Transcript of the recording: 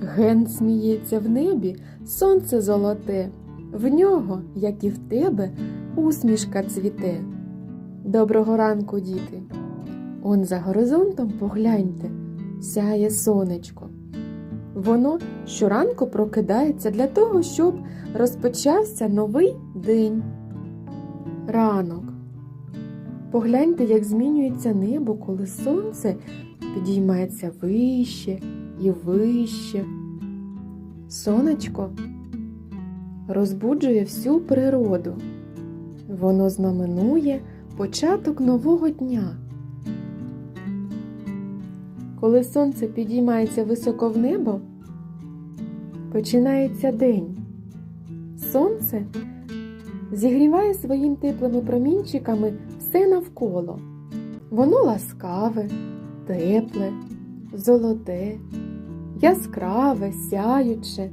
Ген сміється в небі, сонце золоте, в нього, як і в тебе, усмішка цвіте. Доброго ранку, діти! Он за горизонтом погляньте, сяє сонечко. Воно щоранку прокидається для того, щоб розпочався новий день. Ранок. Погляньте, як змінюється небо, коли сонце підіймається вище і вище. Сонечко розбуджує всю природу. Воно знаменує початок нового дня. Коли сонце підіймається високо в небо, починається день. Сонце зігріває своїм теплими промінчиками все навколо. Воно ласкаве, тепле, золоте, яскраве, сяюче.